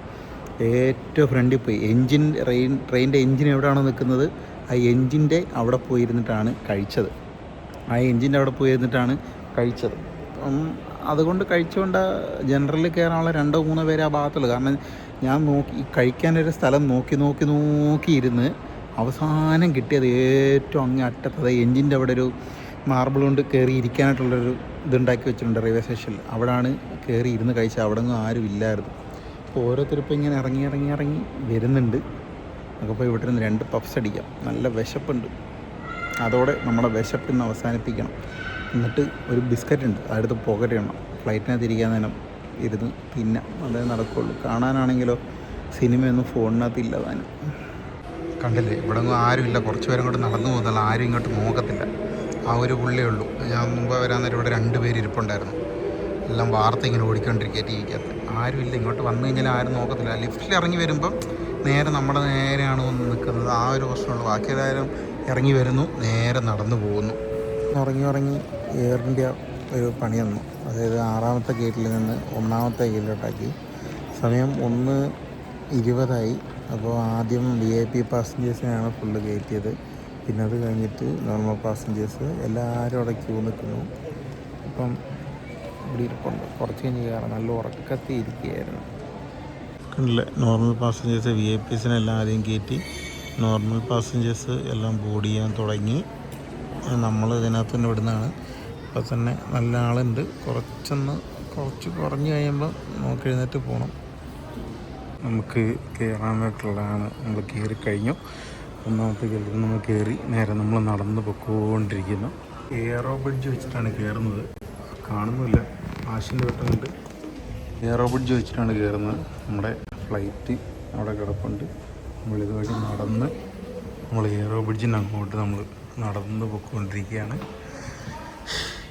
ഏറ്റവും ഫ്രണ്ടിൽ പോയി. എൻജിൻ ട്രെയിൻ ട്രെയിനിന്റെ എൻജിൻ എവിടെയാണോ നിൽക്കുന്നത് ആ എൻജിന്റെ അവിടെ പോയിരുന്നിട്ടാണ് കഴിച്ചത്. ആ എൻജിന്റെ അവിടെ പോയിരുന്നിട്ടാണ് കഴിച്ചത്. അതുകൊണ്ട് കഴിച്ചുകൊണ്ട് ജനറലി കയറാനുള്ള രണ്ടോ മൂന്നോ പേര് ആ ഭാഗത്തുള്ളൂ. കാരണം ഞാൻ നോക്കി കഴിക്കാനൊരു സ്ഥലം നോക്കി നോക്കി നോക്കി ഇരുന്ന് അവസാനം കിട്ടിയത് ഏറ്റവും അങ്ങേ അറ്റത്തത് എൻജിന്റെ അവിടെ ഒരു മാർബിൾ കൊണ്ട് കയറി ഇരിക്കാനായിട്ടുള്ളൊരു ഇതുണ്ടാക്കി വെച്ചിട്ടുണ്ട് റെയിൽവേ സ്റ്റേഷനിൽ അവിടെയാണ് കയറി ഇരുന്ന് കഴിച്ചത്. അവിടെ ഒന്നും ആരും ഇല്ലായിരുന്നു. അപ്പോൾ ഓരോരുത്തരിപ്പോൾ ഇങ്ങനെ ഇറങ്ങി ഇറങ്ങി ഇറങ്ങി വരുന്നുണ്ട്. നമുക്കിപ്പോൾ ഇവിടെ നിന്ന് രണ്ട് പഫ്സ് അടിക്കാം. നല്ല വിശപ്പുണ്ട്. അതോടെ നമ്മുടെ വിശപ്പിന്ന് അവസാനിപ്പിക്കണം. എന്നിട്ട് ഒരു ബിസ്ക്കറ്റ് ഉണ്ട്. അടുത്ത് പോക്കറ്റ് ചെയ്യണം ഫ്ലൈറ്റിനകത്ത് ഇരിക്കാൻ നേരം ഇരുന്ന് പിന്നെ അതേ നടക്കുള്ളൂ. കാണാനാണെങ്കിലോ സിനിമയൊന്നും ഫോണിനകത്ത് ഇല്ല താനും. കണ്ടില്ലേ? ഇവിടെ ഒന്നും ആരുമില്ല. കുറച്ച് പേരും ഇങ്ങോട്ട് നടന്നു പോകുന്നില്ല ആരും ഇങ്ങോട്ട് നോക്കത്തില്ല. ആ ഒരു പുള്ളിയേ ഉള്ളൂ. ഞാൻ മുമ്പ് വരാൻ നേരം ഇവിടെ രണ്ട് പേര് ഇരിപ്പുണ്ടായിരുന്നു. എല്ലാം വാർത്ത ഇങ്ങനെ ഓടിക്കൊണ്ടിരിക്കുക ടി വിക്കകത്ത് ആരുമില്ല. ഇങ്ങോട്ട് വന്നു കഴിഞ്ഞാൽ ആരും നോക്കത്തില്ല. ലിഫ്റ്റിൽ ഇറങ്ങി വരുമ്പം നേരെ നമ്മുടെ നേരെയാണ് വന്ന് നിൽക്കുന്നത്. ആ ഒരു പ്രശ്നമുള്ളൂ. ബാക്കി എല്ലാവരും ഇറങ്ങി വരുന്നു. നേരെ നടന്നു പോകുന്നു. ഉറങ്ങി ഉറങ്ങി. എയർ ഇന്ത്യ ഒരു പണി തന്നു. അതായത് ആറാമത്തെ ഗേറ്റിൽ നിന്ന് ഒന്നാമത്തെ ഗേറ്റിലോട്ടാക്കി. സമയം ഒന്ന് ഇരുപതായി. അപ്പോൾ ആദ്യം വി ഐ പി പാസഞ്ചേഴ്സിനെയാണ് ഫുള്ള് കയറ്റിയത്. പിന്നെ അത് കഴിഞ്ഞിട്ട് നോർമൽ പാസഞ്ചേഴ്സ് എല്ലാവരും അവിടെ ക്യൂ നിൽക്കുന്നു. ഇപ്പം ഇവിടെ ഇരിപ്പുണ്ട്. കുറച്ച് കഴിഞ്ഞ് കയറാം. നല്ല ഉറക്കത്തി ഇരിക്കുകയായിരുന്നു. കണ്ടില്ലേ? നോർമൽ പാസഞ്ചേഴ്സ് വി ഐ പീസിനെ എല്ലാം ആദ്യം കയറ്റി നോർമൽ പാസഞ്ചേഴ്സ് എല്ലാം ബോർഡ് ചെയ്യാൻ തുടങ്ങി. നമ്മൾ ഇതിനകത്ത് തന്നെ വിടുന്നതാണ്. അപ്പോൾ തന്നെ നല്ല ആളുണ്ട്. കുറച്ചൊന്ന് കുറച്ച് കുറഞ്ഞു കഴിയുമ്പോൾ നമുക്ക് എഴുന്നേറ്റ് പോകണം നമുക്ക് കയറാൻ കയറാനായിട്ടുള്ളതാണ് നമ്മൾ കയറി കഴിഞ്ഞു. ഒന്നാമത്തെ ഗേറ്റിൽ നമ്മൾ കയറി നേരെ നമ്മൾ നടന്ന് പൊക്കോണ്ടിരിക്കുന്നു. എയറോ ബ്രിഡ്ജ് വെച്ചിട്ടാണ് കയറുന്നത്. കാണുന്നില്ല ആശിന്റെ വെട്ടമുണ്ട്. എയറോ ബ്രിഡ്ജ് വെച്ചിട്ടാണ് കയറുന്നത്. നമ്മുടെ ഫ്ലൈറ്റ് അവിടെ കിടപ്പുണ്ട്. നമ്മൾ ഇതുവഴി നടന്ന് നമ്മൾ എയറോ ബ്രിഡ്ജിന്റെ അങ്ങോട്ട് നമ്മൾ നടന്ന് പൊയ്ക്കൊണ്ടിരിക്കുകയാണ്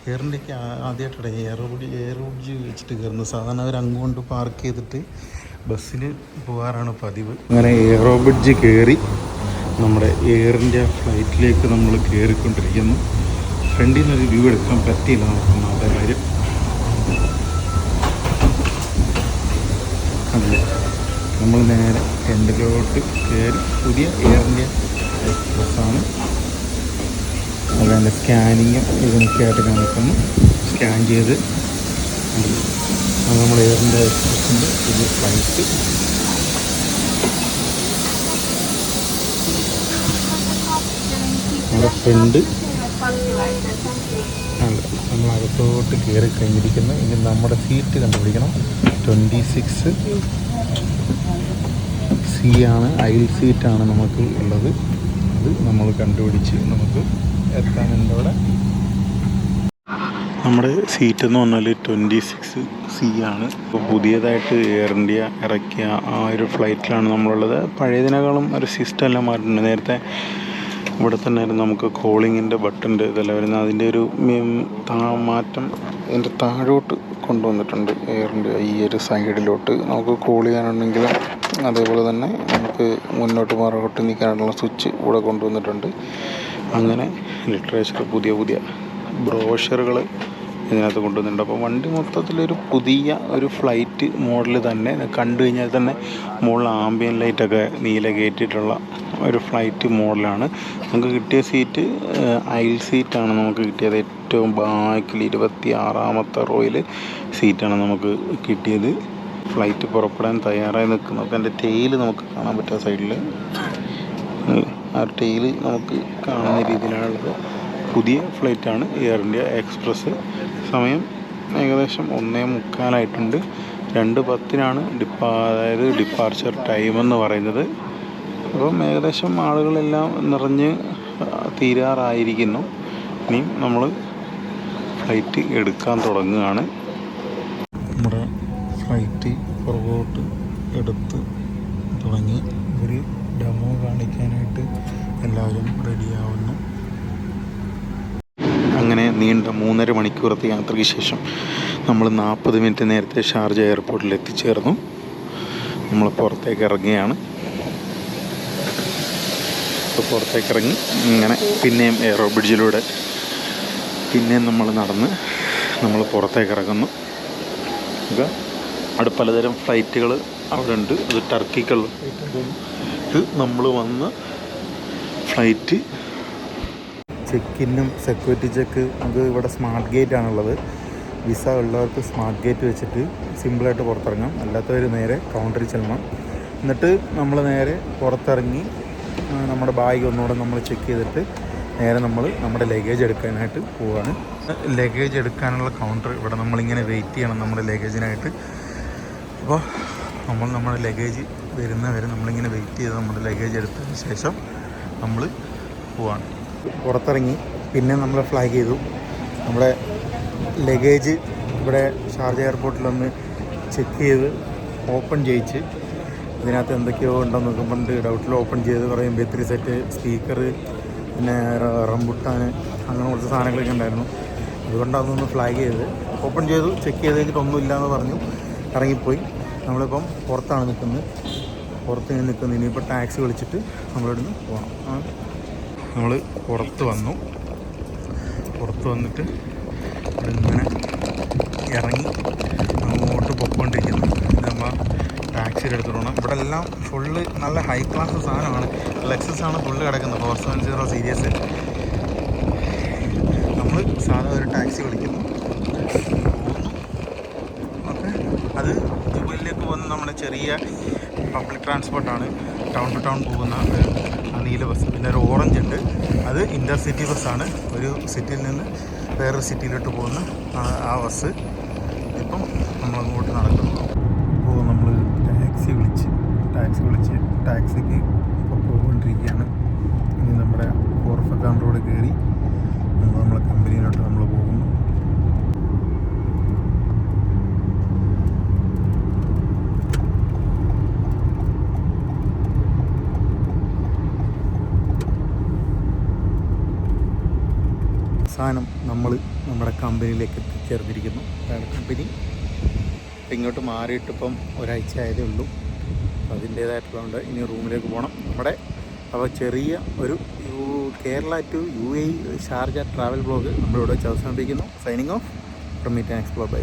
എയർ ഇന്ത്യയ്ക്ക് ആദ്യമായിട്ടാണ് എയർ എയർ ബ്രിഡ്ജ് വെച്ചിട്ട് കയറുന്നത്. സാധാരണ അവർ അങ്ങോട്ട് പാർക്ക് ചെയ്തിട്ട് ബസ്സിൽ പോകാറാണ് പതിവ്. അങ്ങനെ എയറോ ബ്രിഡ്ജ് കയറി നമ്മുടെ എയറിന്റെ ഫ്ലൈറ്റിലേക്ക് നമ്മൾ കയറിക്കൊണ്ടിരിക്കുന്നു. ഫ്രണ്ടിൽ നിന്നൊരു വ്യൂ എടുക്കാൻ പറ്റിയില്ല നമുക്ക് ഒന്നാമത്തെ കാര്യം അതെ നമ്മൾ നേരെ ഫ്രണ്ടിലോട്ട് കയറി പുതിയ എയറിന്റെ എക്സ്പ്രസ്സാണ് അതിന്റെ സ്കാനിങ്ങും ഇതിനൊക്കെ ആയിട്ട് കാണിക്കുന്നു സ്കാൻ ചെയ്ത് അത് നമ്മൾ എയറിന്റെ ഇത് ഫ്ലൈറ്റ് നമ്മുടെ ഫ്രണ്ട് നമ്മൾ അകത്തോട്ട് കയറി കഴിഞ്ഞിരിക്കുന്നു. ഇനി നമ്മുടെ സീറ്റ് കണ്ടുപിടിക്കണം. ട്വന്റി സിക്സ് സി ആണ്. ഐൽ സീറ്റാണ് നമുക്ക് ഉള്ളത്. അത് നമ്മൾ കണ്ടുപിടിച്ച് നമുക്ക് അവിടെ? നമ്മുടെ സീറ്റ് എന്ന് പറഞ്ഞാൽ ട്വന്റി സിക്സ് സി ആണ്. ഇപ്പോൾ പുതിയതായിട്ട് എയർ ഇന്ത്യ ഇറക്കിയ ആ ഒരു ഫ്ലൈറ്റിലാണ് നമ്മളുള്ളത്. പഴയതിനേക്കാളും ഒരു സിസ്റ്റം എല്ലാം മാറിയിട്ടുണ്ട്. നേരത്തെ ഇവിടെ തന്നെ നമുക്ക് കോളിങ്ങിന്റെ ബട്ടന്റെ ഇതെല്ലാം വരുന്നത്. അതിന്റെ ഒരു മാറ്റം അതിന്റെ താഴോട്ട് കൊണ്ടുവന്നിട്ടുണ്ട് എയർ ഇന്ത്യ ഈ ഒരു സൈഡിലോട്ട് നമുക്ക് കോൾ ചെയ്യാനുണ്ടെങ്കിലും അതേപോലെ തന്നെ നമുക്ക് മുന്നോട്ട് പുറകോട്ട് നിൽക്കാനുള്ള സ്വിച്ച് ഇവിടെ കൊണ്ടുവന്നിട്ടുണ്ട്. അങ്ങനെ ലിറ്ററേച്ചർ പുതിയ പുതിയ ബ്രോഷറുകൾ ഇതിനകത്ത് കൊണ്ടുവന്നിട്ടുണ്ട്. അപ്പോൾ വണ്ടി മൊത്തത്തിലൊരു പുതിയ ഒരു ഫ്ലൈറ്റ് മോഡൽ തന്നെ കണ്ടു കഴിഞ്ഞാൽ തന്നെ മുകളിൽ ആംബിയൻ ലൈറ്റൊക്കെ നീല കയറ്റിയിട്ടുള്ള ഒരു ഫ്ലൈറ്റ് മോഡലാണ് നമുക്ക് കിട്ടിയ സീറ്റ് ഐൽ സീറ്റാണ് നമുക്ക് കിട്ടിയത്. ഏറ്റവും ബാക്കിൽ ഇരുപത്തി ആറാമത്തെ റോയിൽ സീറ്റാണ് നമുക്ക് കിട്ടിയത്. ഫ്ലൈറ്റ് പുറപ്പെടാൻ തയ്യാറായി നിൽക്കുന്നു. അപ്പോൾ എന്റെ ടെയിൽ നമുക്ക് കാണാൻ പറ്റുക സൈഡിൽ ആ ടെയിൽ നമുക്ക് കാണുന്ന രീതിയിലാണുള്ളത്. പുതിയ ഫ്ലൈറ്റാണ് എയർ ഇന്ത്യ എക്സ്പ്രസ് സമയം ഏകദേശം ഒന്നേ മുക്കാലായിട്ടുണ്ട്. രണ്ട് പത്തിനാണ് ഡിപ്പാ അതായത് ഡിപ്പാർച്ചർ ടൈം എന്ന് പറയുന്നത്. അപ്പം ഏകദേശം ആളുകളെല്ലാം നിറഞ്ഞ് തീരാറായിരിക്കുന്നു. ഇനിയും നമ്മൾ ഫ്ലൈറ്റ് എടുക്കാൻ തുടങ്ങുകയാണ്. നമ്മുടെ ഫ്ലൈറ്റ് പുറകോട്ട് എടുത്ത് തുടങ്ങി. ഒരു ഡെമോ കാണിക്കാനായിട്ട് എല്ലാവരും റെഡിയാവുന്നു. അങ്ങനെ നീണ്ട മൂന്നര മണിക്കൂറത്തെ യാത്രയ്ക്ക് ശേഷം നമ്മൾ നാൽപ്പത് മിനിറ്റ് നേരത്തെ ഷാർജ എയർപോർട്ടിൽ എത്തിച്ചേർന്നു. നമ്മൾ പുറത്തേക്ക് ഇറങ്ങുകയാണ്. അപ്പോൾ പുറത്തേക്ക് ഇറങ്ങി. ഇങ്ങനെ പിന്നെയും എയറോ ബ്രിഡ്ജിലൂടെ പിന്നെയും നമ്മൾ നടന്ന് നമ്മൾ പുറത്തേക്ക് ഇറങ്ങുന്നു. അവിടെ പലതരം ഫ്ലൈറ്റുകൾ അവിടെ ഉണ്ട്. അത് ടർക്കിക്കുള്ള ഫ്ലൈറ്റ് നമ്മൾ വന്ന ഫ്ലൈറ്റ്. ചെക്കിനും സെക്യൂരിറ്റി ചെക്ക് നമുക്ക് ഇവിടെ സ്മാർട്ട് ഗേറ്റ് ആണുള്ളത്. വിസ ഉള്ളവർക്ക് സ്മാർട്ട് ഗേറ്റ് വെച്ചിട്ട് സിമ്പിളായിട്ട് പുറത്തിറങ്ങാം. അല്ലാത്തവർ നേരെ കൗണ്ടറിൽ ചെല്ലണം. എന്നിട്ട് നമ്മൾ നേരെ പുറത്തിറങ്ങി നമ്മുടെ ബാഗ് ഒന്നുകൂടെ നമ്മൾ ചെക്ക് ചെയ്തിട്ട് നേരെ നമ്മൾ നമ്മുടെ ലഗേജ് എടുക്കാനായിട്ട് പോവുകയാണ് ലഗേജ് എടുക്കാനുള്ള കൗണ്ടർ ഇവിടെ നമ്മളിങ്ങനെ വെയിറ്റ് ചെയ്യണം നമ്മുടെ ലഗേജിനായിട്ട് അപ്പോൾ നമ്മൾ നമ്മുടെ ലഗേജ് വരുന്നവരെ നമ്മളിങ്ങനെ വെയിറ്റ് ചെയ്ത് നമ്മുടെ ലഗേജ് എടുത്തതിന് ശേഷം നമ്മൾ പോവാണ്. പുറത്തിറങ്ങി പിന്നെ നമ്മൾ ഫ്ലാഗ് ചെയ്തു. നമ്മുടെ ലഗേജ് ഇവിടെ ഷാർജ എയർപോർട്ടിലൊന്ന് ചെക്ക് ചെയ്ത് ഓപ്പൺ ചെയ്യിച്ച് ഇതിനകത്ത് എന്തൊക്കെയോ ഉണ്ടെന്ന് നോക്കുമ്പോൾ ഡൗട്ടിൽ ഓപ്പൺ ചെയ്ത് കുറേ ബെത്രി സെറ്റ് സ്പീക്കർ പിന്നെ റംബുട്ടാൻ അങ്ങനെ കുറച്ച് സാധനങ്ങളൊക്കെ ഉണ്ടായിരുന്നു. അതുകൊണ്ടാണ് ഒന്ന് ഫ്ലാഗ് ചെയ്ത് ഓപ്പൺ ചെയ്തു ചെക്ക് ചെയ്ത് കഴിഞ്ഞിട്ട് എന്ന് പറഞ്ഞു. ഇറങ്ങിപ്പോയി. നമ്മളിപ്പം പുറത്താണ് നിൽക്കുന്നത്. പുറത്ത് ഞാൻ നിൽക്കുന്നത് ഇനിയിപ്പോൾ ടാക്സി വിളിച്ചിട്ട് നമ്മളിവിടുന്ന് പോകണം നമ്മൾ പുറത്ത് വന്നു. പുറത്ത് വന്നിട്ട് ഇങ്ങനെ ഇറങ്ങി അങ്ങോട്ട് പൊയ്ക്കൊണ്ടിരിക്കുന്നു. നമ്മൾ ടാക്സിയുടെ അടുത്ത് പോകണം ഇവിടെ എല്ലാം ഫുള്ള് നല്ല ഹൈ ക്ലാസ് സാധനമാണ്. ലെക്സസ് ആണ് ഫുള്ള് കിടക്കുന്നത്. ഫോർ സെവൻ സീറോ സീരിയസ് നമ്മൾ സാധാ ഒരു ടാക്സി വിളിക്കുന്നു. പോകുന്നു ഓക്കെ. അത് ദുബൈയിലേക്ക് പോകുന്ന നമ്മുടെ ചെറിയ പബ്ലിക് ട്രാൻസ്പോർട്ടാണ് ടൗൺ ടു ടൗൺ പോകുന്ന നീല ബസ് പിന്നെ ഒരു ഓറഞ്ച് ഉണ്ട്. അത് ഇന്റർസിറ്റി ബസ്സാണ് ഒരു സിറ്റിയിൽ നിന്ന് വേറൊരു സിറ്റിയിലോട്ട് പോകുന്ന ആ- ബസ് ഇപ്പം നമ്മളങ്ങോട്ട് നടക്കുന്നു. അപ്പോൾ നമ്മൾ ടാക്സി വിളിച്ച് ടാക്സി വിളിച്ച് ടാക്സിക്ക് ഇപ്പോൾ പോയിക്കൊണ്ടിരിക്കുകയാണ്. ഇനി നമ്മുടെ ഓർഫക്കാൻ റോഡ് കയറി നമ്മൾ നമ്മളെ കമ്പനിയിലോട്ട് നമ്മൾ പോകുന്നു അവസാനം നമ്മൾ നമ്മുടെ കമ്പനിയിലേക്ക് എത്തിച്ചേർന്നിരിക്കുന്നു. അതാണ് കമ്പനി. ഇങ്ങോട്ട് മാറിയിട്ട് ഇപ്പം ഒരാഴ്ച ആയതേ ഉള്ളൂ. അതിന്റേതായിട്ടുള്ളതുകൊണ്ട് ഇനി റൂമിലേക്ക് പോകണം നമ്മുടെ അപ്പോൾ ചെറിയ ഒരു U Kerala to U A Sharjah travel blog നമ്മളിവിടെ വെച്ച് അവസാനിപ്പിക്കുന്നു. Signing off from meet and explore bye